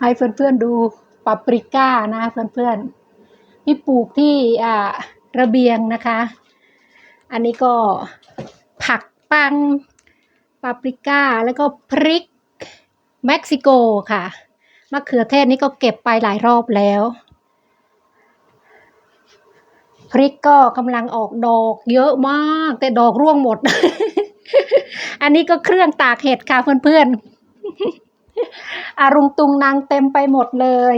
ให้เพื่อนๆดูปาปริก้านะเพื่อนๆที่ปลูกที่อ่าระเบียงนะคะ อันนี้ก็ผักปังปาปริก้าแล้วก็พริกเม็กซิโกค่ะมะเขือเทศนี่ก็เก็บไปหลายรอบแล้ว พริกก็กำลังออกดอกเยอะมาก แต่ดอกร่วงหมด อันนี้ก็เครื่องตากเห็ดค่ะเพื่อนๆ อารุงตุงนางเต็มไปหมดเลย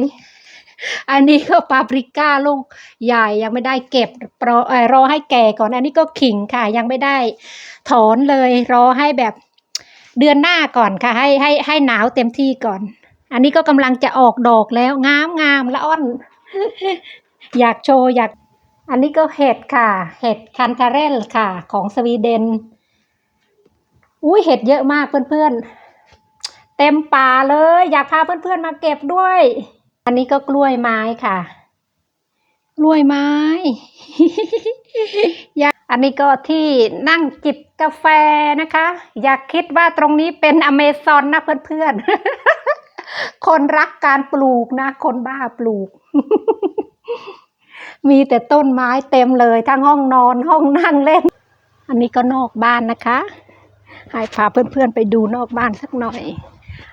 อันนี้ก็ปาปริก้าลูกใหญ่ยังไม่ได้เก็บรอรอให้แก่ก่อน อันนี้ก็ขิงค่ะ ยังไม่ได้ถอนเลย รอให้แบบเดือนหน้าก่อนค่ะ ให้ให้ให้หนาวเต็มที่ก่อน อันนี้ก็กำลังจะออกดอกแล้วงามงามละอ่อนอยากโชว์อยาก อันนี้ก็เห็ดค่ะ เห็ดคันทาเรลค่ะ ของสวีเดน อุ้ยเห็ดเยอะมากเพื่อนๆ เต็มป่าเลย อยากพาเพื่อนๆมาเก็บด้วย อันนี้ก็กล้วยไม้ค่ะ กล้วยไม้อยากอันนี้ก็ที่นั่งจิบกาแฟนะคะ อยากคิดว่าตรงนี้เป็นอเมซอนนะเพื่อนๆ คนรักการปลูกนะ คนบ้าปลูก มีแต่ต้นไม้เต็มเลย ทั้งห้องนอนห้องนั่งเล่น อันนี้ก็นอกบ้านนะคะให้พาเพื่อนๆไปดูนอกบ้านสักหน่อย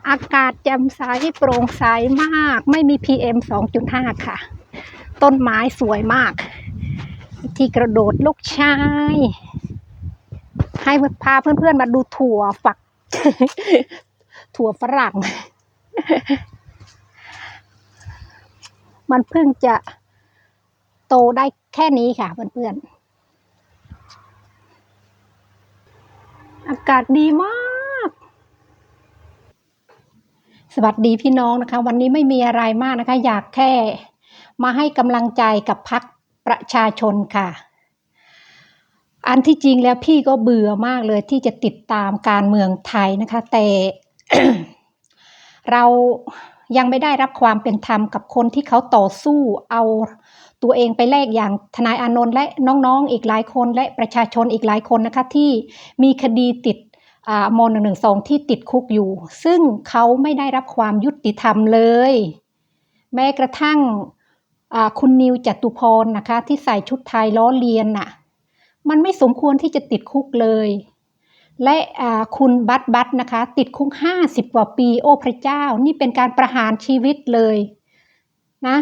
อากาศแจ่มใสโปร่งใสมาก ไม่มี PM 2.5 ค่ะ ต้นไม้สวยมาก ที่กระโดดลูกชาย ให้พาเพื่อนๆมาดูถั่วฝัก ถั่วฝรั่ง มันเพิ่งจะโตได้แค่นี้ค่ะเพื่อนๆ อากาศดีมาก สวัสดีพี่น้องนะคะ วันนี้ไม่มีอะไรมากนะคะ อยากแค่มาให้กำลังใจกับพักประชาชนค่ะ อันที่จริงแล้วพี่ก็เบื่อมากเลยที่จะติดตามการเมืองไทยนะคะ แต่ เรายังไม่ได้รับความเป็นธรรมกับคนที่เขาต่อสู้เอาตัวเองไปแลกอย่างทนายอานนท์และน้องๆอีกหลายคนและประชาชนอีกหลายคนนะคะ ที่มีคดีติด มหนึ่งหนึ่งสองที่ติดคุกอยู่ ซึ่งเขาไม่ได้รับความยุติธรรมเลย แม้กระทั่งคุณนิวจตุพรนะคะ ที่ใส่ชุดไทยล้อเลียนน่ะ มันไม่สมควรที่จะติดคุกเลย และคุณบัตบัตนะคะ ติดคุกห้าสิบกว่าปี โอ้พระเจ้า นี่เป็นการประหารชีวิตเลยนะ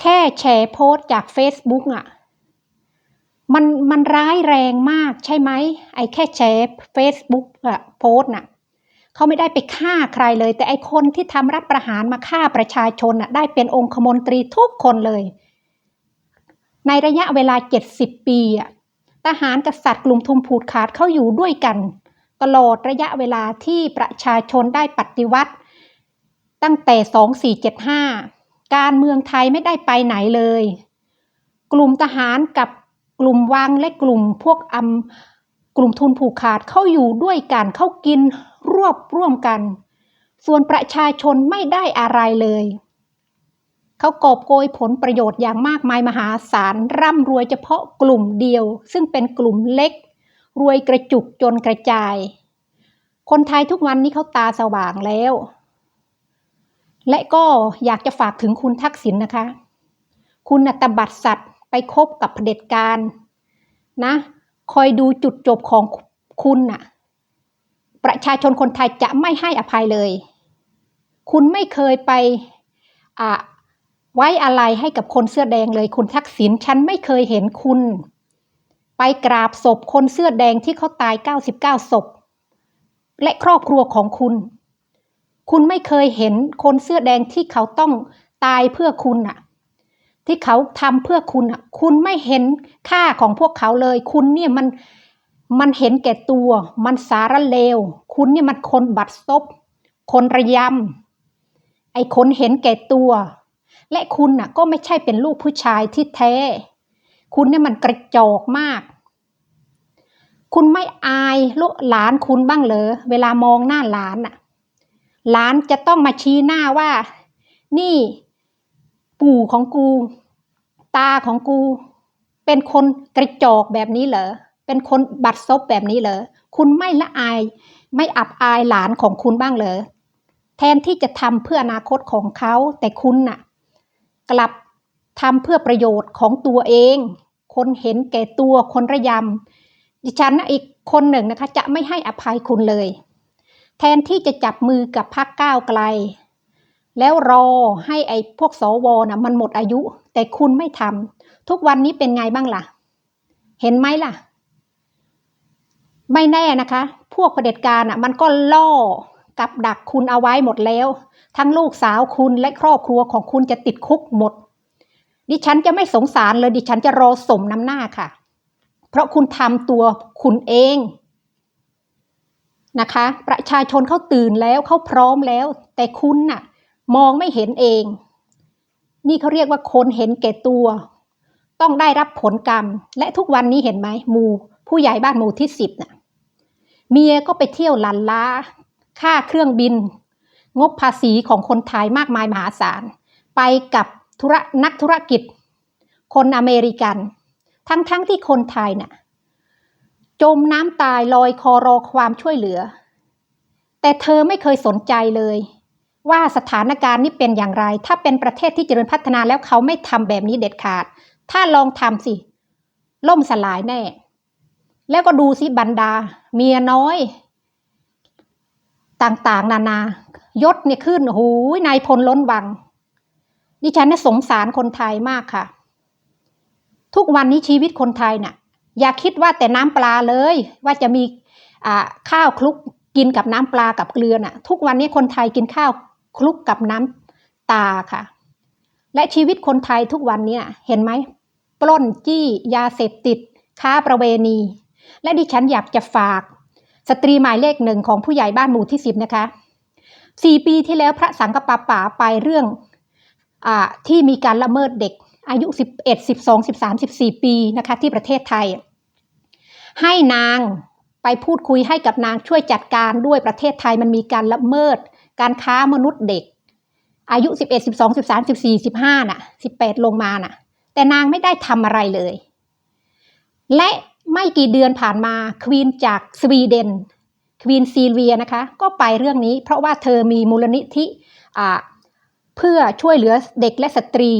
แค่แชร์โพสต์จาก Facebook อะ มันมันร้ายแรงมากใช่ไหมไอ้แค่แชร์ Facebook อะโพส์น่ะเขาไม่ได้ไปฆ่าใครเลย แต่ไอ้คนที่ทำรัฐประหารมาฆ่าประชาชนน่ะได้เป็นองคมนตรีทุกคนเลย ในระยะเวลา 70 ปีอะทหารกษัตริย์กลุ่มทุมผูดขาดเขาอยู่ด้วยกัน ตลอดระยะเวลาที่ประชาชนได้ปฏิวัติ ตั้งแต่ 2475 การเมืองไทยไม่ได้ไปไหนเลย กลุ่มทหารกับ กลุ่มวังและกลุ่มพวกอำกลุ่มทุนผูกขาดเข้าอยู่ด้วยกันเข้ากินรวบร่วมกัน ส่วนประชาชนไม่ได้อะไรเลย เขากอบโกยผลประโยชน์อย่างมากมายมหาศาลร่ำรวยเฉพาะกลุ่มเดียว ซึ่งเป็นกลุ่มเล็ก รวยกระจุกจนกระจาย คนไทยทุกวันนี้เขาตาสว่างแล้ว และก็อยากจะฝากถึงคุณทักษิณนะคะ คุณนัตบัตรสัตว์ ไปคบกับเผด็จการนะ คอยดูจุดจบของคุณน่ะ ประชาชนคนไทยจะไม่ให้อภัยเลย คุณไม่เคยไปอ่าไว้อะไรให้กับคนเสื้อแดงเลย คุณทักษิณฉันไม่เคยเห็นคุณ ไปกราบศพคนเสื้อแดงที่เขาตาย 99ศพและครอบครัวของคุณ คุณไม่เคยเห็นคนเสื้อแดงที่เขาต้องตายเพื่อคุณน่ะ ที่เขาทำเพื่อคุณน่ะคุณไม่เห็นค่าของพวกเขาเลย คุณเนี่ยมันมันเห็นแก่ตัว มันสารเลว คุณเนี่ยมันคนบัดซบ คนระยำ ไอ้คนเห็นแก่ตัว และคุณน่ะ ก็ไม่ใช่เป็นลูกผู้ชายที่แท้ คุณเนี่ยมันกระจอกมาก คุณไม่อายลูกหลานคุณบ้างเหรอ เวลามองหน้าหลานน่ะ หลานจะต้องมาชี้หน้าว่า นี่ ปู่ของกู ตาของกู เป็นคนกระจอกแบบนี้เหรอเป็นคนบัดซบแบบนี้เหรอคุณไม่ละอาย ไม่อับอายหลานของคุณบ้างเหรอแทนที่จะทำเพื่ออนาคตของเขา แต่คุณน่ะ กลับทำเพื่อประโยชน์ของตัวเอง คนเห็นแก่ตัวคนระยำดิฉันนะอีกคนหนึ่งนะคะ จะไม่ให้อภัยคุณเลย แทนที่จะจับมือกับพรรคก้าวไกล แล้วรอให้ไอ้พวกสวนะมันหมดอายุ แต่คุณไม่ทำทุกวันนี้เป็นไงบ้างล่ะ เห็นไหมล่ะ ไม่แน่นะคะ พวกเผด็จการอะ มันก็ล่อกับดักคุณเอาไว้หมดแล้ว ทั้งลูกสาวคุณและครอบครัวของคุณจะติดคุกหมด ดิฉันจะไม่สงสารเลยดิฉันจะรอสมน้ำหน้าค่ะ เพราะคุณทำตัวคุณเองนะคะ ประชาชนเขาตื่นแล้วเขาพร้อมแล้ว แต่คุณน่ะ มองไม่เห็นเอง นี่เขาเรียกว่าคนเห็นแก่ตัว ต้องได้รับผลกรรม และทุกวันนี้เห็นไหมหมู่ ผู้ใหญ่บ้านหมู่ที่สิบน่ะเมียก็ไปเที่ยวลันล้า ค่าเครื่องบิน งบภาษีของคนไทยมากมายมหาศาล ไปกับธุระนักธุรกิจ คนอเมริกัน ทั้งๆทที่คนไทยน่ะจมน้ำตายลอยคอรอความช่วยเหลือ แต่เธอไม่เคยสนใจเลย ว่าสถานการณ์นี้เป็นอย่างไร ถ้าเป็นประเทศที่เจริญพัฒนาแล้วเขาไม่ทำแบบนี้เด็ดขาด ถ้าลองทำสิ ล่มสลายแน่ แล้วก็ดูสิบรรดา เมียน้อย ต่างๆ นานายศเนี่ยขึ้นโอ้โหนายพลล้นวัง ดิฉันน่ะสงสารคนไทยมากค่ะ ทุกวันนี้ชีวิตคนไทยน่ะ อย่าคิดว่าแต่น้ำปลาเลย ว่าจะมีข้าวคลุกกินกับน้ำปลากับเกลือน่ะ ทุกวันนี้คนไทยกินข้าว คลุกกับน้ำตาค่ะ และชีวิตคนไทยทุกวันเนี้เห็นไหมปล้นจี้ยาเสพติด ค้าประเวณี และดิฉันอยากจะฝาก สตรีหมายเลขหนึ่งของผู้ใหญ่บ้านหมู่ที่สิบนะคะสี่ปีที่แล้วพระสังฆปาป่าไปเรื่องอที่มีการละเมิดเด็กอายุสิบเอ็ดสิบสองสิบสามสิบสี่ปีนะคะ ที่ประเทศไทย ให้นางไปพูดคุยให้กับนางช่วยจัดการด้วยประเทศไทยมันมีการละเมิด การค้ามนุษย์เด็ก อายุสิบเอ็ดสิบสองสิบสามสิบสี่สิบห้าน่ะสิบแปดลงมาน่ะ แต่นางไม่ได้ทำอะไรเลย และไม่กี่เดือนผ่านมาควีนจากสวีเดนควีนซีเวียนะคะ ก็ไปเรื่องนี้ เพราะว่าเธอมีมูลนิธิเพื่อช่วยเหลือเด็กและสตรี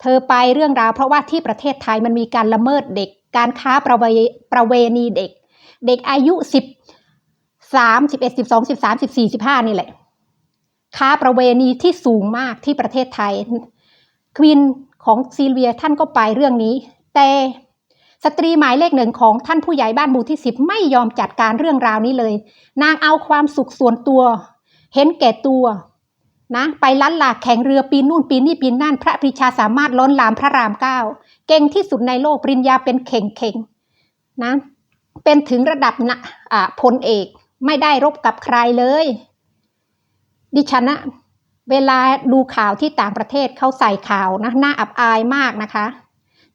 เธอไปเรื่องราวเพราะว่าที่ประเทศไทยมันมีการละเมิดเด็ก การค้าประเวประเวณีเด็ก เด็กอายุสิบสามสิบเอ็ดสิบสองสิบสามสิบสี่สิบห้านี่แหละ ค้าประเวณีที่สูงมากที่ประเทศไทย ควีนของซีเวียท่านก็ไปเรื่องนี้ แต่สตรีหมายเลขหนึ่งของท่านผู้ใหญ่บ้านหมู่ที่สิบไม่ยอมจัดการเรื่องราวนี้เลย นางเอาความสุขส่วนตัว เห็นแก่ตัวนะไปล้นหลากแข่งเรือปีนนู่นปีนี่ปีนนั่นพระปรีชาสามารถล้นลามพระรามเก้าเก่งที่สุดในโลกปริญญาเป็นเข่งเข่งนะเป็นถึงระดับนะพลเอกไม่ได้รบกับใครเลย ดิฉันนะเวลาดูข่าวที่ต่างประเทศเขาใส่ข่าวนะน่าอับอายมากนะคะ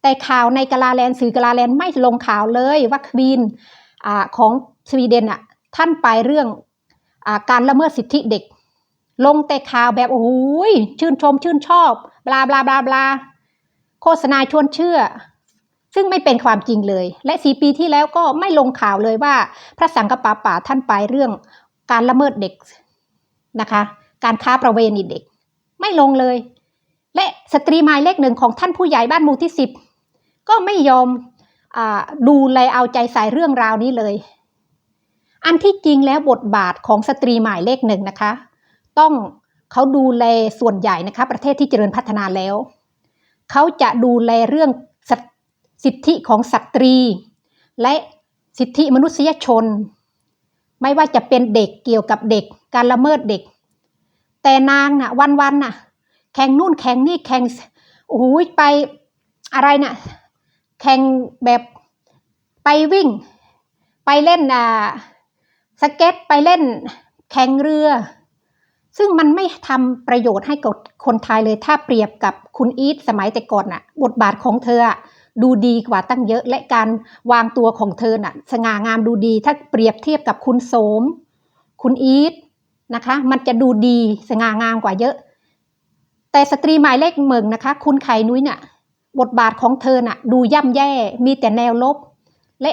แต่ข่าวในกาลาแลนสื่อกาลาแลนไม่ลงข่าวเลยว่าควีนอของสวีเดนอะท่านไปเรื่องอการละเมิดสิทธิเด็ก ลงแต่ข่าวแบบโอ้ยชื่นชมชื่นชอบบลาบลาบลาบลาโฆษณาชวนเชื่อ ซึ่งไม่เป็นความจริงเลย และสี่ปีที่แล้วก็ไม่ลงข่าวเลยว่า พระสังฆปาป่าท่านไปเรื่องการละเมิดเด็ก นะคะ การค้าประเวณีเด็ก ไม่ลงเลย และสตรีหมายเลขหนึ่งของท่านผู้ใหญ่บ้านหมู่ที่สิบก็ไม่ยอมอดูแลเอาใจใส่เรื่องราวนี้เลย อันที่จริงแล้วบทบาทของสตรีหมายเลขหนึ่งนะคะ ต้องเขาดูแลส่วนใหญ่นะคะ ประเทศที่เจริญพัฒนาแล้ว เขาจะดูแลเรื่องสิทธิของสตรี และสิทธิมนุษยชน ไม่ว่าจะเป็นเด็กเกี่ยวกับเด็ก การละเมิดเด็ก แต่นางน่ะ วันวันน่ะ แข่งนู่นแข่งนี่แข่งโอ้ยไปอะไรน่ะ แข่งแบบไปวิ่ง ไปเล่นอ่าสเก็ตไปเล่น แข่งเรือ ซึ่งมันไม่ทำประโยชน์ให้กับคนไทยเลยถ้าเปรียบกับคุณอีทสมัยแต่ก่อนน่ะ บทบาทของเธอ ดูดีกว่าตั้งเยอะ และการวางตัวของเธอน่ะ สง่างามดูดี ถ้าเปรียบเทียบกับคุณโสม คุณอีทนะคะ มันจะดูดีสง่างามกว่าเยอะ แต่สตรีหมายเลขเมืองนะคะ คุณไข่นุ้ยเนี่ยบทบาทของเธอน่ะ ดูย่ำแย่ มีแต่แนวลบ และ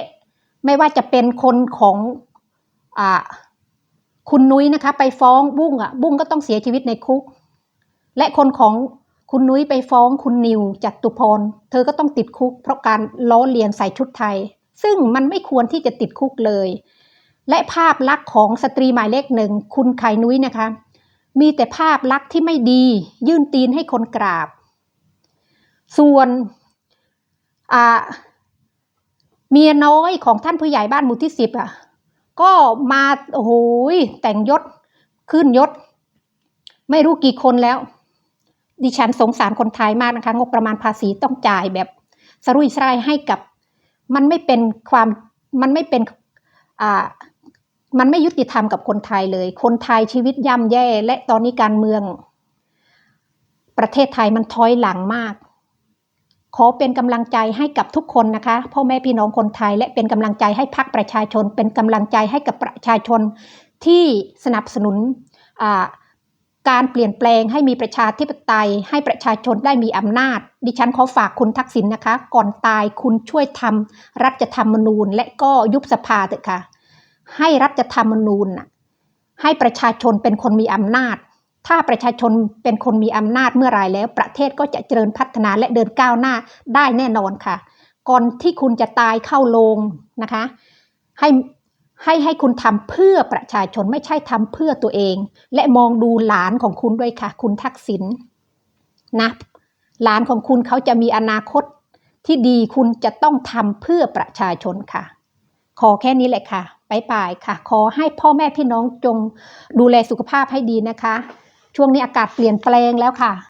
ไม่ว่าจะเป็นคนของอ่าคุณนุ้ยนะคะ ไปฟ้องบุ้งอะ บุ้งก็ต้องเสียชีวิตในคุก และคนของ คุณนุ้ยไปฟ้องคุณนิวจัตุพร เธอก็ต้องติดคุก เพราะการล้อเลียนใส่ชุดไทย ซึ่งมันไม่ควรที่จะติดคุกเลย และภาพลักษณ์ของสตรีหมายเลขหนึ่งคุณไข่นุ้ยนะคะ มีแต่ภาพลักษณ์ที่ไม่ดี ยื่นตีนให้คนกราบ ส่วนเมียน้อยของท่านผู้ใหญ่บ้านหมู่ที่สิบอะ ก็มาโอ้โหยแต่งยศขึ้นยศ ไม่รู้กี่คนแล้ว ดิฉันสงสารคนไทยมากนะคะ งบประมาณภาษีต้องจ่ายแบบสรุยสรายให้กับ มันไม่เป็นความมันไม่เป็นอ่ามันไม่ยุติธรรมกับคนไทยเลย คนไทยชีวิตย่ำแย่ และตอนนี้การเมือง ประเทศไทยมันถอยหลังมาก ขอเป็นกำลังใจให้กับทุกคนนะคะพ่อแม่พี่น้องคนไทย และเป็นกำลังใจให้พรรคประชาชน เป็นกำลังใจให้กับประชาชนที่สนับสนุนอ่า การเปลี่ยนแปลงให้มีประชาธิปไตย ให้ประชาชนได้มีอำนาจ ดิฉันขอฝากคุณทักษิณนะคะ ก่อนตายคุณช่วยทำรัฐธรรมนูญ และก็ยุบสภาเถอะค่ะ ให้รัฐธรรมนูญน่ะให้ประชาชนเป็นคนมีอำนาจ ถ้าประชาชนเป็นคนมีอำนาจเมื่อไรแล้ว ประเทศก็จะเจริญพัฒนาและเดินก้าวหน้าได้แน่นอนค่ะ ก่อนที่คุณจะตายเข้าโรงนะคะ ให้ ให้ให้คุณทำเพื่อประชาชนไม่ใช่ทำเพื่อตัวเอง และมองดูหลานของคุณด้วยค่ะ คุณทักษิณนะหลานของคุณเขาจะมีอนาคตที่ดีคุณจะต้องทำเพื่อประชาชนค่ะ ขอแค่นี้แหละค่ะไปปายค่ะ ขอให้พ่อแม่พี่น้องจงดูแลสุขภาพให้ดีนะคะ ช่วงนี้อากาศเปลี่ยนแปลงแล้วค่ะ